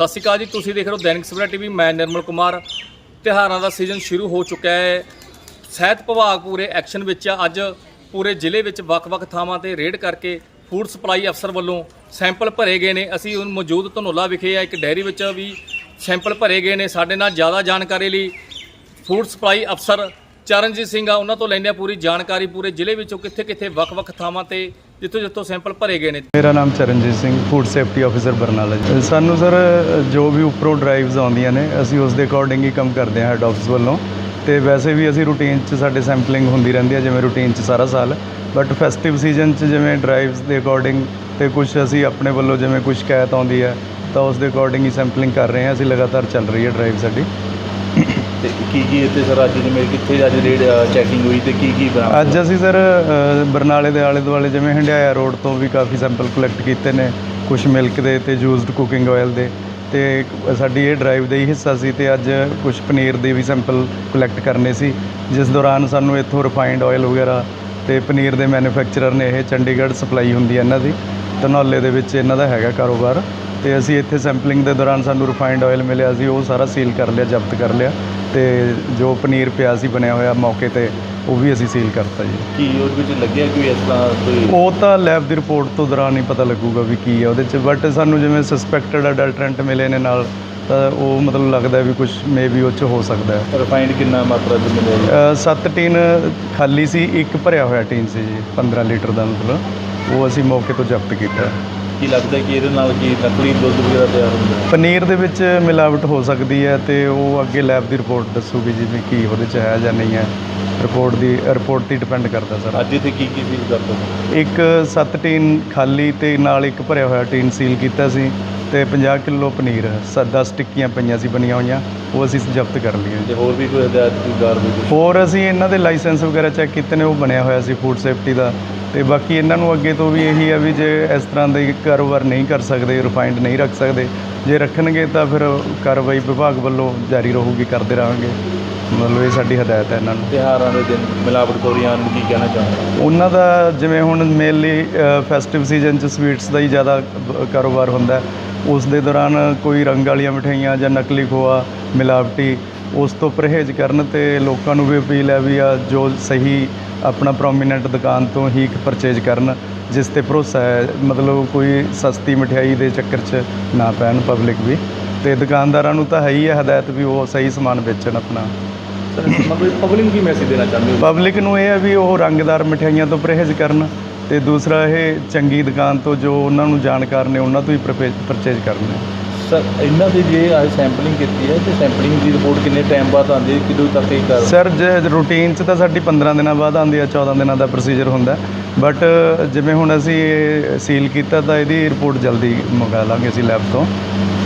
ਸਤਿ ਸ਼੍ਰੀ ਅਕਾਲ ਜੀ, ਤੁਸੀਂ ਦੇਖ ਰਹੇ ਹੋ ਦੈਨਿਕ ਸਵੇਰਾ ਟੀਵੀ, ਮੈਂ ਨਿਰਮਲ ਕੁਮਾਰ। ਤਿਉਹਾਰਾਂ ਦਾ ਸੀਜ਼ਨ ਸ਼ੁਰੂ ਹੋ ਚੁੱਕਾ ਹੈ। ਸਿਹਤ ਵਿਭਾਗ ਪੂਰੇ ਐਕਸ਼ਨ ਵਿੱਚ ਆ। ਅੱਜ ਪੂਰੇ ਜ਼ਿਲ੍ਹੇ ਵਿੱਚ ਵੱਖ-ਵੱਖ ਥਾਵਾਂ ਤੇ ਰੇਡ ਕਰਕੇ ਫੂਡ ਸਪਲਾਈ ਅਫਸਰ ਵੱਲੋਂ ਸੈਂਪਲ ਭਰੇ ਗਏ ਨੇ। ਅਸੀਂ ਹੁਣ ਮੌਜੂਦ ਧਨੋਲਾ ਵਿਖੇ ਆ। ਇੱਕ ਡੈਰੀ ਵਿੱਚ ਵੀ ਸੈਂਪਲ ਭਰੇ ਗਏ ਨੇ। ਸਾਡੇ ਨਾਲ ਜ਼ਿਆਦਾ ਜਾਣਕਾਰੀ ਲਈ ਫੂਡ ਸਪਲਾਈ ਅਫਸਰ ਚਰਨਜੀਤ ਸਿੰਘ ਆ। ਉਹਨਾਂ ਤੋਂ ਲੈਂਦੇ ਹਾਂ ਪੂਰੀ ਜਾਣਕਾਰੀ। ਪੂਰੇ ਜ਼ਿਲ੍ਹੇ ਵਿੱਚੋਂ ਕਿੱਥੇ-ਕਿੱਥੇ ਵੱਖ-ਵੱਖ ਥਾਵਾਂ ਤੇ ਜਿੱਥੋਂ-ਜਿੱਥੋਂ ਸੈਂਪਲ ਭਰੇ ਗਏ ਨੇ। ਮੇਰਾ ਨਾਮ Charanjit Singh food safety officer Barnala ji. ਸਾਨੂੰ ਸਰ, ਜੋ ਵੀ ਉੱਪਰੋਂ ਡਰਾਈਵਸ ਆਉਂਦੀਆਂ ਨੇ, ਅਸੀਂ ਉਸ ਦੇ ਅਕੋਰਡਿੰਗ ਹੀ ਕੰਮ ਕਰਦੇ ਹਾਂ ਹੈੱਡ ਆਫਿਸ ਵੱਲੋਂ। ਤੇ ਵੈਸੇ ਵੀ ਅਸੀਂ ਰੂਟੀਨ 'ਚ ਸਾਡੇ ਸੈਂਪਲਿੰਗ ਹੁੰਦੀ ਰਹਿੰਦੀ ਹੈ, ਜਿਵੇਂ ਰੂਟੀਨ 'ਚ ਸਾਰਾ ਸਾਲ। ਬਟ ਫੈਸਟਿਵ ਸੀਜ਼ਨ 'ਚ ਜਿਵੇਂ ਡਰਾਈਵਸ ਦੇ ਅਕੋਰਡਿੰਗ ਤੇ ਕੁਝ ਅਸੀਂ ਆਪਣੇ ਵੱਲੋਂ ਜਿਵੇਂ ਕੁਝ ਸ਼ਿਕਾਇਤ ਆਉਂਦੀ ਹੈ, ਤਾਂ ਉਸ ਦੇ ਅਕੋਰਡਿੰਗ ਹੀ ਸੈਂਪਲਿੰਗ ਕਰ ਰਹੇ ਹਾਂ। ਅਸੀਂ ਲਗਾਤਾਰ ਚੱਲ ਰਹੀ ਹੈ ਡਰਾਈਵ ਸਾਡੀ। ਤੇ ਕੀ ਕੀ ਇੱਥੇ ਸਰ ਅੱਜ ਜਿਵੇਂ ਕਿੱਥੇ ਅੱਜ ਰੇਡ ਚੈਕਿੰਗ ਹੋਈ ਤੇ ਕੀ ਕੀ ਬਰਾਮਦ ਅੱਜ ਅਸੀਂ ਸਰ ਅ, ਬਰਨਾਲੇ ਦੇ ਆਲੇ ਦੁਆਲੇ ਜਿਵੇਂ ਹੰਡਿਆਇਆ ਰੋਡ ਤੋਂ ਵੀ ਕਾਫੀ ਸੈਂਪਲ ਕਲੈਕਟ ਕੀਤੇ ਨੇ ਕੁਝ ਮਿਲਕ ਦੇ ਤੇ ਯੂਜ਼ਡ ਕੁਕਿੰਗ ਆਇਲ ਦੇ। ਤੇ ਸਾਡੀ ਇਹ ਡਰਾਈਵ ਦਾ ਹੀ ਹਿੱਸਾ ਸੀ ਤੇ ਅੱਜ ਕੁਝ ਪਨੀਰ ਦੇ ਵੀ ਸੈਂਪਲ ਕਲੈਕਟ ਕਰਨੇ ਸੀ ਜਿਸ ਦੌਰਾਨ ਸਾਨੂੰ ਇੱਥੋਂ ਰਿਫਾਈਨਡ ਆਇਲ ਵਗੈਰਾ ਤੇ ਪਨੀਰ ਦੇ ਮੈਨੂਫੈਕਚਰਰ ਨੇ ਇਹ ਚੰਡੀਗੜ੍ਹ ਸਪਲਾਈ ਹੁੰਦੀ ਹੈ ਇਹਨਾਂ ਦੀ। ਧਨੌਲੇ ਦੇ ਵਿੱਚ ਇਹਨਾਂ ਦਾ ਹੈਗਾ ਕਾਰੋਬਾਰ। ਤੇ ਅਸੀਂ ਇੱਥੇ ਸੈਂਪਲਿੰਗ ਦੇ ਦੌਰਾਨ ਸਾਨੂੰ ਰਿਫਾਈਨਡ ਆਇਲ ਮਿਲਿਆ ਸੀ ਉਹ ਸਾਰਾ ਸੀਲ ਕਰ ਲਿਆ ਜ਼ਬਤ ਕਰ ਲਿਆ ਤੇ ਜੋ ਪਨੀਰ ਪਿਆ ਸੀ ਬਣਿਆ ਹੋਇਆ ਮੌਕੇ ਤੇ ਉਹ ਵੀ ਅਸੀਂ ਸੀਲ ਕਰਤਾ ਜੀ। ਕੀ ਉਹਦੇ ਵਿੱਚ ਲੱਗਿਆ ਕੋਈ ਇਸ ਤਰ੍ਹਾਂ ਕੋਈ ਉਹ ਤਾਂ ਲੈਬ ਦੀ ਰਿਪੋਰਟ ਤੋਂ ਦੌਰਾਨ ਹੀ ਪਤਾ ਲੱਗੂਗਾ ਵੀ ਕੀ ਹੈ ਉਹਦੇ ਚ ਬਟ ਸਾਨੂੰ ਜਿਵੇਂ ਸਸਪੈਕਟਡ ਅਡਲਟਰੈਂਟ ਮਿਲੇ ਨੇ ਨਾਲ ਤਾਂ ਉਹ ਮਤਲਬ ਲੱਗਦਾ ਵੀ ਕੁਝ ਮੇਬੀ ਉਹ ਚ ਹੋ ਸਕਦਾ ਹੈ। ਰਿਫਾਈਨਡ ਕਿੰਨਾ ਮਾਤਰਾ ਚ ਮਿਲਿਆ ਸੱਤ ਟੀਨ ਖਾਲੀ ਸੀ ਇੱਕ ਭਰਿਆ ਹੋਇਆ ਟੀਨ ਸੀ ਜੀ 15 ਲੀਟਰ ਦਾ ਮਤਲਬ ਉਹ ਅਸੀਂ ਮੌਕੇ ਤੋਂ ਜ਼ਬਤ ਕੀਤਾ। ਕੀ ਲੱਗਦਾ ਕਿ ਇਹਦੇ ਨਾਲ ਕੀ ਨਕਲੀ ਦੁੱਧ ਵਗੈਰਾ ਤਿਆਰ ਹੁੰਦਾ ਹੈ? ਪਨੀਰ ਦੇ ਵਿੱਚ ਮਿਲਾਵਟ ਹੋ ਸਕਦੀ ਹੈ ਤੇ ਉਹ ਅੱਗੇ ਲੈਬ ਦੀ ਰਿਪੋਰਟ ਦੱਸੂਗੀ ਜੀ ਵੀ ਕੀ ਉਹਦੇ ਚ ਹੈ ਜਾਂ ਨਹੀਂ ਹੈ। ਰਿਪੋਰਟ ਦੀ ਰਿਪੋਰਟ ਤੇ ਡਿਪੈਂਡ ਕਰਦਾ ਸਰ। ਅੱਜ ਇੱਥੇ ਕੀ ਕੀ ਸੀ ਕਰਦਾ ਇੱਕ ਸੱਤ ਟੀਨ ਖਾਲੀ ਤੇ ਨਾਲ ਇੱਕ ਭਰਿਆ ਹੋਇਆ ਟੀਨ ਸੀਲ ਕੀਤਾ ਸੀ ਤੇ 50 ਕਿਲੋ ਪਨੀਰ ਸ 10 ਟਿੱਕੀਆਂ ਪਈਆਂ ਸੀ ਬਣੀਆਂ ਹੋਈਆਂ ਉਹ ਅਸੀਂ ਜ਼ਬਤ ਕਰ ਲਈਆਂ ਤੇ ਹੋਰ ਵੀ ਕੋਈ ਹਦਾਇਤ ਕੋਈ ਕਾਰਵਾਈ? ਕੁਛ? ਹੋਰ ਅਸੀਂ ਇਹਨਾਂ ਦੇ ਲਾਇਸੈਂਸ ਵਗੈਰਾ ਚੈੱਕ ਕੀਤੇ ਨੇ ਉਹ ਬਣਿਆ ਹੋਇਆ ਸੀ ਫੂਡ ਸੇਫਟੀ ਦਾ। ਤੇ ਬਾਕੀ ਇਹਨਾਂ ਨੂੰ ਅੱਗੇ ਤੋਂ ਵੀ ਇਹੀ ਹੈ ਵੀ ਜੇ ਇਸ ਤਰ੍ਹਾਂ ਦੇ ਕਾਰੋਬਾਰ ਨਹੀਂ ਕਰ ਸਕਦੇ ਰਿਫਾਈਨਡ ਨਹੀਂ ਰੱਖ ਸਕਦੇ ਜੇ ਰੱਖਣਗੇ ਤਾਂ ਫਿਰ ਕਾਰਵਾਈ ਵਿਭਾਗ ਵੱਲੋਂ ਜਾਰੀ ਰਹੂਗੀ ਕਰਦੇ ਰਹਾਂਗੇ। ਮਤਲਬ ਇਹ ਸਾਡੀ ਹਦਾਇਤ ਹੈ ਇਹਨਾਂ ਨੂੰ। ਤਿਉਹਾਰਾਂ ਦੇ ਦਿਨ ਮਿਲਾਵਟਖੋਰੀਆਂ ਨੂੰ ਕੀ ਕਹਿਣਾ ਚਾਹੁੰਦਾ ਉਹਨਾਂ ਦਾ ਜਿਵੇਂ ਹੁਣ ਮੇਨਲੀ ਫੈਸਟਿਵ ਸੀਜ਼ਨ 'ਚ ਸਵੀਟਸ ਦਾ ਹੀ ਜ਼ਿਆਦਾ ਕਾਰੋਬਾਰ ਹੁੰਦਾ। ਉਸ ਦੇ ਦੌਰਾਨ ਕੋਈ ਰੰਗ ਵਾਲੀਆਂ ਮਠਿਆਈਆਂ ਜਾਂ ਨਕਲੀ ਖੋਆ ਮਿਲਾਵਟੀ ਉਸ ਤੋਂ ਪਰਹੇਜ਼ ਕਰਨ ਤੇ ਲੋਕਾਂ ਨੂੰ ਵੀ ਅਪੀਲ ਹੈ ਵੀ ਆ ਜੋ ਸਹੀ ਆਪਣਾ ਪ੍ਰੋਮੀਨੈਂਟ ਦੁਕਾਨ ਤੋਂ ਹੀ ਪਰਚੇਜ ਕਰਨ ਜਿਸ ਤੇ ਭਰੋਸਾ ਹੈ ਮਤਲਬ ਕੋਈ ਸਸਤੀ ਮਠਿਆਈ ਦੇ ਚੱਕਰ 'ਚ ਨਾ ਪੈਣ ਪਬਲਿਕ ਵੀ। ਤੇ ਦੁਕਾਨਦਾਰਾਂ ਨੂੰ ਤਾਂ ਹੈ ਹੀ ਹੈ ਹਦਾਇਤ ਵੀ ਉਹ ਸਹੀ ਸਮਾਨ ਵੇਚਣ ਆਪਣਾ। ਮਤਲਬ ਪਬਲਿਕ ਨੂੰ ਕੀ ਮੈਸੇਜ ਦੇਣਾ ਚਾਹੁੰਦੇ ਹੋ? ਪਬਲਿਕ ਨੂੰ ਇਹ ਹੈ ਵੀ ਉਹ ਰੰਗਦਾਰ ਮਠਿਆਈਆਂ ਤੋਂ ਪਰਹੇਜ਼ ਕਰਨ ਤੇ ਦੂਸਰਾ ਇਹ ਚੰਗੀ ਦੁਕਾਨ ਤੋਂ ਜੋ ਉਹਨਾਂ ਨੂੰ ਜਾਣਕਾਰ ਨੇ ਉਹਨਾਂ ਤੋਂ ਹੀ ਪਰਚੇਜ ਕਰਨ। ਸਰ ਇਹਨਾਂ ਦੀ ਜੇ ਅੱਜ ਸੈਂਪਲਿੰਗ ਕੀਤੀ ਹੈ ਤੇ ਸੈਂਪਲਿੰਗ ਦੀ ਰਿਪੋਰਟ ਕਿੰਨੇ ਟਾਈਮ ਬਾਅਦ ਆਉਂਦੀ ਹੈ ਕਿਦੋਂ ਤੱਕ ਇਹ ਕਰ ਸਰ ਜੇ ਰੂਟੀਨ 'ਚ ਤਾਂ ਸਾਡੀ 15 ਦਿਨਾਂ ਬਾਅਦ ਆਉਂਦੀ ਆ 14 ਦਿਨਾਂ ਦਾ ਪ੍ਰੋਸੀਜਰ ਹੁੰਦਾ ਬਟ ਜਿਵੇਂ ਹੁਣ ਅਸੀਂ ਸੀਲ ਕੀਤਾ ਤਾਂ ਇਹਦੀ ਰਿਪੋਰਟ ਜਲਦੀ ਮੰਗਾ ਲਾਂਗੇ ਅਸੀਂ ਲੈਬ ਤੋਂ।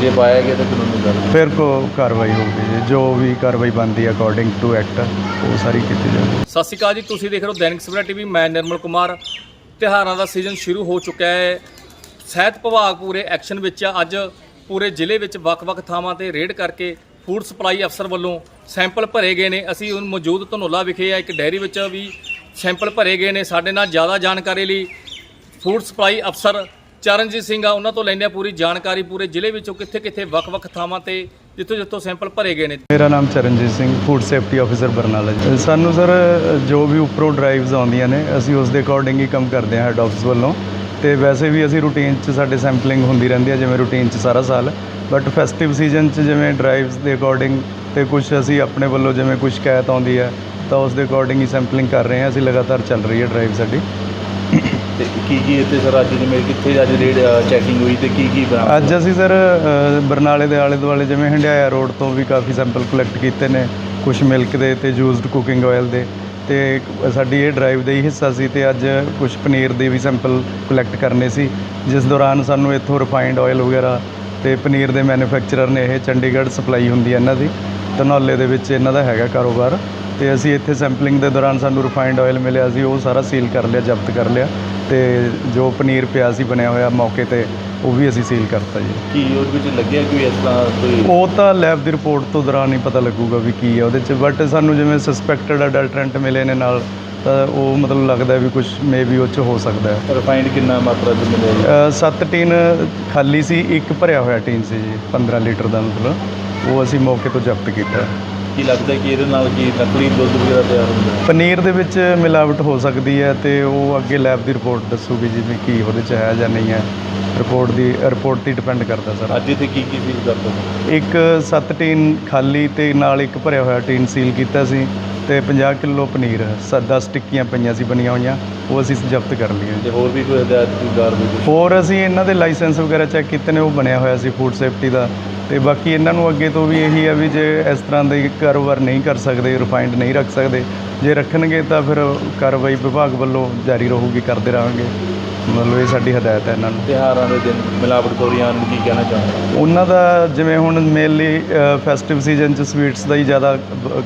ਜੇ ਪਾਇਆ ਗਿਆ ਤਾਂ ਕਾਨੂੰਨੀ ਗੱਲ ਫਿਰ ਕੋ ਕਾਰਵਾਈ ਹੋਊਗੀ ਜੀ। ਜੋ ਵੀ ਕਾਰਵਾਈ ਬਣਦੀ ਹੈ ਅਕੋਰਡਿੰਗ ਟੂ ਐਕਟ ਉਹ ਸਾਰੀ ਕੀਤੀ ਜਾਵੇਗੀ ਸਤਿ ਸ਼੍ਰੀ ਅਕਾਲ ਜੀ ਤੁਸੀਂ ਦੇਖ ਰਹੇ ਹੋ ਦੈਨਿਕ ਸਵੇਰਾ ਟੀਵੀ। ਮੈਂ ਨਿਰਮਲ ਕੁਮਾਰ। ਤਿਉਹਾਰਾਂ ਦਾ ਸੀਜ਼ਨ ਸ਼ੁਰੂ ਹੋ ਚੁੱਕਾ ਹੈ। ਸਿਹਤ ਵਿਭਾਗ ਪੂਰੇ ਐਕਸ਼ਨ ਵਿੱਚ ਆ। ਅੱਜ ਪੂਰੇ ਜ਼ਿਲ੍ਹੇ ਵਿੱਚ ਵੱਖ-ਵੱਖ ਥਾਵਾਂ ਤੇ ਰੇਡ ਕਰਕੇ ਫੂਡ ਸਪਲਾਈ ਅਫਸਰ ਵੱਲੋਂ ਸੈਂਪਲ ਭਰੇ ਗਏ ਨੇ। ਅਸੀਂ ਹੁਣ ਮੌਜੂਦ ਧਨੋਲਾ ਵਿਖੇ ਆ, ਇੱਕ ਡੈਰੀ ਵਿੱਚ ਵੀ ਸੈਂਪਲ ਭਰੇ ਗਏ ਨੇ। ਸਾਡੇ ਨਾਲ ਜ਼ਿਆਦਾ ਜਾਣਕਾਰੀ ਲਈ ਫੂਡ ਸਪਲਾਈ ਅਫਸਰ ਚਰਨਜੀਤ ਸਿੰਘ ਆ। ਉਹਨਾਂ ਤੋਂ ਲੈਂਦੇ ਹਾਂ ਪੂਰੀ ਜਾਣਕਾਰੀ ਪੂਰੇ ਜ਼ਿਲ੍ਹੇ ਵਿੱਚੋਂ ਕਿੱਥੇ-ਕਿੱਥੇ, ਵੱਖ-ਵੱਖ ਥਾਵਾਂ ਤੇ ਜਿੱਥੋਂ-ਜਿੱਥੋਂ ਸੈਂਪਲ ਭਰੇ ਗਏ ਨੇ। ਮੇਰਾ ਨਾਮ Charanjit Singh, food safety officer Barnala ji. ਸਾਨੂੰ ਸਰ, ਜੋ ਵੀ ਉੱਪਰੋਂ ਡਰਾਈਵਸ ਆਉਂਦੀਆਂ ਨੇ, ਅਸੀਂ ਉਸ ਦੇ ਅਕੋਰਡਿੰਗ ਹੀ ਕੰਮ ਕਰਦੇ ਹਾਂ ਹੈਡ ਆਫਿਸ ਵੱਲੋਂ। ਤੇ ਵੈਸੇ ਵੀ ਅਸੀਂ ਰੂਟੀਨ 'ਚ ਸਾਡੇ ਸੈਂਪਲਿੰਗ ਹੁੰਦੀ ਰਹਿੰਦੀ ਹੈ ਜਿਵੇਂ ਰੂਟੀਨ 'ਚ ਸਾਰਾ ਸਾਲ। ਬਟ ਫੈਸਟਿਵ ਸੀਜ਼ਨ 'ਚ ਜਿਵੇਂ ਡਰਾਈਵਸ ਦੇ ਅਕੋਰਡਿੰਗ ਤੇ ਕੁਝ ਅਸੀਂ ਆਪਣੇ ਵੱਲੋਂ ਜਿਵੇਂ ਕੋਈ ਸ਼ਿਕਾਇਤ ਆਉਂਦੀ ਹੈ ਤਾਂ ਉਸ ਦੇ ਅਕੋਰਡਿੰਗ ਹੀ ਸੈਂਪਲਿੰਗ ਕਰ ਰਹੇ ਹਾਂ। ਅਸੀਂ ਲਗਾਤਾਰ ਚੱਲ ਰਹੀ ਹੈ ਡਰਾਈਵ ਸਾਡੀ। ਤੇ ਕੀ ਕੀ ਇੱਥੇ ਸਰ ਅੱਜ ਜਿਵੇਂ ਕਿੱਥੇ ਅੱਜ ਰੇਡ ਚੈਕਿੰਗ ਹੋਈ ਤੇ ਕੀ ਕੀ ਬਰਾਮਦ ਅੱਜ ਅਸੀਂ ਸਰ ਬਰਨਾਲੇ ਦੇ ਆਲੇ ਦੁਆਲੇ ਜਿਵੇਂ ਹੰਡਿਆਇਆ ਰੋਡ ਤੋਂ ਵੀ ਕਾਫੀ ਸੈਂਪਲ ਕਲੈਕਟ ਕੀਤੇ ਨੇ ਕੁਝ ਮਿਲਕ ਦੇ ਤੇ ਯੂਜ਼ਡ ਕੁਕਿੰਗ ਆਇਲ ਦੇ। ਤੇ ਸਾਡੀ ਇਹ ਡਰਾਈਵ ਦਾ ਹੀ ਹਿੱਸਾ ਸੀ ਤੇ ਅੱਜ ਕੁਝ ਪਨੀਰ ਦੇ ਵੀ ਸੈਂਪਲ ਕਲੈਕਟ ਕਰਨੇ ਸੀ, ਜਿਸ ਦੌਰਾਨ ਸਾਨੂੰ ਇੱਥੋਂ ਰਿਫਾਈਨਡ ਆਇਲ ਵਗੈਰਾ ਤੇ ਪਨੀਰ ਦੇ ਮੈਨੂਫੈਕਚਰਰ ਨੇ ਇਹ ਚੰਡੀਗੜ੍ਹ ਸਪਲਾਈ ਹੁੰਦੀ ਹੈ ਇਹਨਾਂ ਦੀ, ਧਨੌਲੇ ਦੇ ਵਿੱਚ ਇਹਨਾਂ ਦਾ ਹੈਗਾ ਕਾਰੋਬਾਰ ਤੇ ਅਸੀਂ ਇੱਥੇ ਸੈਂਪਲਿੰਗ ਦੇ ਦੌਰਾਨ ਸਾਨੂੰ ਰਿਫਾਈਨਡ ਆਇਲ ਮਿਲਿਆ ਸੀ, ਉਹ ਸਾਰਾ ਸੀਲ ਕਰ ਲਿਆ, ਜ਼ਬਤ ਕਰ ਲਿਆ। ਤੇ ਜੋ ਪਨੀਰ ਪਿਆ ਸੀ ਬਣਿਆ ਹੋਇਆ ਮੌਕੇ ਤੇ ਉਹ ਵੀ ਅਸੀਂ ਸੀਲ ਕਰਤਾ ਜੀ। ਕੀ ਉਹਦੇ ਵਿੱਚ ਲੱਗਿਆ ਕੋਈ ਇਸ ਤਰ੍ਹਾਂ ਕੋਈ? ਉਹ ਤਾਂ ਲੈਬ ਦੀ ਰਿਪੋਰਟ ਤੋਂ ਦੌਰਾਨ ਹੀ ਪਤਾ ਲੱਗੂਗਾ ਵੀ ਕੀ ਹੈ ਉਹਦੇ ਚ ਬਟ ਸਾਨੂੰ ਜਿਵੇਂ ਸਸਪੈਕਟਡ ਅਡਲਟਰੈਂਟ ਮਿਲੇ ਨੇ ਨਾਲ ਤਾਂ ਉਹ ਮਤਲਬ ਲੱਗਦਾ ਵੀ ਕੁਝ ਮੇਬੀ ਉਹ ਚ ਹੋ ਸਕਦਾ ਹੈ। ਰਿਫਾਈਨਡ ਕਿੰਨਾ ਮਾਤਰਾ ਚ ਮਿਲਿਆ? ਅ, ਸੱਤ ਟੀਨ ਖਾਲੀ ਸੀ ਇੱਕ ਭਰਿਆ ਹੋਇਆ ਟੀਨ ਸੀ ਜੀ 15 ਲੀਟਰ ਦਾ ਮਤਲਬ। ਉਹ ਅਸੀਂ ਮੌਕੇ ਤੋਂ ਜ਼ਬਤ ਕੀਤਾ। ਕੀ ਲੱਗਦਾ ਕਿ ਇਹਦੇ ਨਾਲ ਕੀ ਨਕਲੀ ਦੁੱਧ ਵਗੈਰਾ ਤਿਆਰ ਹੁੰਦਾ ਹੈ? ਪਨੀਰ ਦੇ ਵਿੱਚ ਮਿਲਾਵਟ ਹੋ ਸਕਦੀ ਹੈ ਤੇ ਉਹ ਅੱਗੇ ਲੈਬ ਦੀ ਰਿਪੋਰਟ ਦੱਸੂਗੀ ਜੀ ਵੀ ਕੀ ਉਹਦੇ ਚ ਹੈ ਜਾਂ ਨਹੀਂ ਹੈ। ਰਿਪੋਰਟ ਦੀ ਰਿਪੋਰਟ ਤੇ ਡਿਪੈਂਡ ਕਰਦਾ ਸਰ। ਅੱਜ ਇੱਥੇ ਕੀ ਕੀ ਸੀਲ ਕਰਦਾ ਇੱਕ ਸੱਤ ਟੀਨ ਖਾਲੀ ਤੇ ਨਾਲ ਇੱਕ ਭਰਿਆ ਹੋਇਆ ਟੀਨ ਸੀਲ ਕੀਤਾ ਸੀ ਤੇ 50 ਕਿਲੋ ਪਨੀਰ ਸ 10 ਟਿੱਕੀਆਂ ਪਈਆਂ ਸੀ ਬਣੀਆਂ ਹੋਈਆਂ ਉਹ ਅਸੀਂ ਜ਼ਬਤ ਕਰ ਲਈਆਂ। ਤੇ ਹੋਰ ਵੀ ਕੋਈ ਹਦਾਇਤ ਕਾਰਵਾਈ? ਕੁਛ? ਹੋਰ ਅਸੀਂ ਇਹਨਾਂ ਦੇ ਲਾਇਸੈਂਸ ਵਗੈਰਾ ਚੈੱਕ ਕੀਤੇ ਨੇ ਉਹ ਬਣਿਆ ਹੋਇਆ ਸੀ ਫੂਡ ਸੇਫਟੀ ਦਾ। ਤੇ ਬਾਕੀ ਇਹਨਾਂ ਨੂੰ ਅੱਗੇ ਤੋਂ ਵੀ ਇਹੀ ਹੈ ਵੀ ਜੇ ਇਸ ਤਰ੍ਹਾਂ ਦੇ ਕਾਰੋਬਾਰ ਨਹੀਂ ਕਰ ਸਕਦੇ ਰਿਫਾਈਨਡ ਨਹੀਂ ਰੱਖ ਸਕਦੇ ਜੇ ਰੱਖਣਗੇ ਤਾਂ ਫਿਰ ਕਾਰਵਾਈ ਵਿਭਾਗ ਵੱਲੋਂ ਜਾਰੀ ਰਹੂਗੀ ਕਰਦੇ ਰਹਾਂਗੇ। ਮਤਲਬ ਇਹ ਸਾਡੀ ਹਦਾਇਤ ਹੈ ਇਹਨਾਂ ਨੂੰ। ਤਿਉਹਾਰਾਂ ਦੇ ਦਿਨ ਮਿਲਾਵਟਖੋਰੀਆਂ ਨੂੰ ਕੀ ਕਹਿਣਾ ਚਾਹੁੰਦਾ ਉਹਨਾਂ ਦਾ ਜਿਵੇਂ ਹੁਣ ਮੇਨਲੀ ਫੈਸਟਿਵ ਸੀਜ਼ਨ 'ਚ ਸਵੀਟਸ ਦਾ ਹੀ ਜ਼ਿਆਦਾ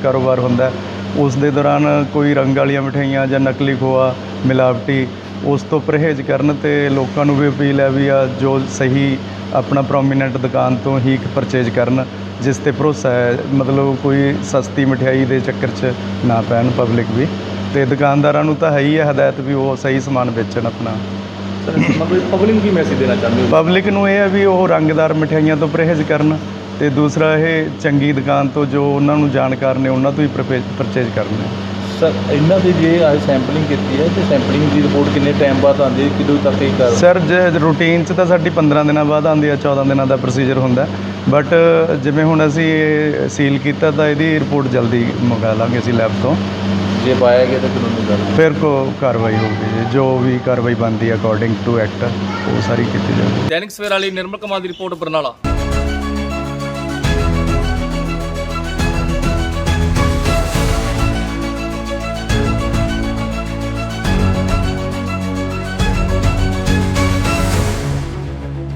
ਕਾਰੋਬਾਰ ਹੁੰਦਾ। ਉਸ ਦੇ ਦੌਰਾਨ ਕੋਈ ਰੰਗ ਵਾਲੀਆਂ ਮਠਿਆਈਆਂ ਜਾਂ ਨਕਲੀ ਖੋਆ ਮਿਲਾਵਟੀ ਉਸ ਤੋਂ ਪਰਹੇਜ਼ ਕਰਨ ਤੇ ਲੋਕਾਂ ਨੂੰ ਵੀ ਅਪੀਲ ਹੈ ਵੀ ਆ ਜੋ ਸਹੀ ਆਪਣਾ ਪ੍ਰੋਮੀਨੈਂਟ ਦੁਕਾਨ ਤੋਂ ਹੀ ਪਰਚੇਜ ਕਰਨ ਜਿਸ ਤੇ ਭਰੋਸਾ ਹੈ ਮਤਲਬ ਕੋਈ ਸਸਤੀ ਮਠਿਆਈ ਦੇ ਚੱਕਰ 'ਚ ਨਾ ਪੈਣ ਪਬਲਿਕ ਵੀ। ਤੇ ਦੁਕਾਨਦਾਰਾਂ ਨੂੰ ਤਾਂ ਹੈ ਹੀ ਹੈ ਹਦਾਇਤ ਵੀ ਉਹ ਸਹੀ ਸਮਾਨ ਵੇਚਣ ਆਪਣਾ। ਮਤਲਬ ਪਬਲਿਕ ਨੂੰ ਕੀ ਮੈਸੇਜ ਦੇਣਾ ਚਾਹੁੰਦੇ ਹੋ? ਪਬਲਿਕ ਨੂੰ ਇਹ ਹੈ ਵੀ ਉਹ ਰੰਗਦਾਰ ਮਠਿਆਈਆਂ ਤੋਂ ਪਰਹੇਜ਼ ਕਰਨ ਤੇ ਦੂਸਰਾ ਇਹ ਚੰਗੀ ਦੁਕਾਨ ਤੋਂ ਜੋ ਉਹਨਾਂ ਨੂੰ ਜਾਣਕਾਰ ਨੇ ਉਹਨਾਂ ਤੋਂ ਹੀ ਪਰਚੇਜ਼ ਕਰਨ। ਸਰ ਇਹਨਾਂ ਦੀ ਜੇ ਅੱਜ ਸੈਂਪਲਿੰਗ ਕੀਤੀ ਹੈ ਤੇ ਸੈਂਪਲਿੰਗ ਦੀ ਰਿਪੋਰਟ ਕਿੰਨੇ ਟਾਈਮ ਬਾਅਦ ਆਉਂਦੀ ਹੈ ਕਿਦੋਂ ਤੱਕ ਇਹ ਕਰ ਸਰ ਜੇ ਰੂਟੀਨ 'ਚ ਤਾਂ ਸਾਡੀ 15 ਦਿਨਾਂ ਬਾਅਦ ਆਉਂਦੀ ਆ 14 ਦਿਨਾਂ ਦਾ ਪ੍ਰੋਸੀਜਰ ਹੁੰਦਾ ਬਟ ਜਿਵੇਂ ਹੁਣ ਅਸੀਂ ਸੀਲ ਕੀਤਾ ਤਾਂ ਇਹਦੀ ਰਿਪੋਰਟ ਜਲਦੀ ਮੰਗਾ ਲਾਂਗੇ ਅਸੀਂ ਲੈਬ ਤੋਂ। ਜੇ ਪਾਇਆ ਗਿਆ ਤਾਂ ਕਾਨੂੰਨੀ ਗੱਲ ਫਿਰ ਕੋ ਕਾਰਵਾਈ ਹੋਊਗੀ ਜੀ। ਜੋ ਵੀ ਕਾਰਵਾਈ ਬਣਦੀ ਹੈ ਅਕੋਰਡਿੰਗ ਟੂ ਐਕਟ ਉਹ ਸਾਰੀ ਕੀਤੀ ਜਾਵੇਗੀ ਦੈਨਿਕ ਸਵੇਰਾ ਲਈ ਨਿਰਮਲ ਕੁਮਾਰ ਦੀ ਰਿਪੋਰਟ ਬਰਨਾਲਾ।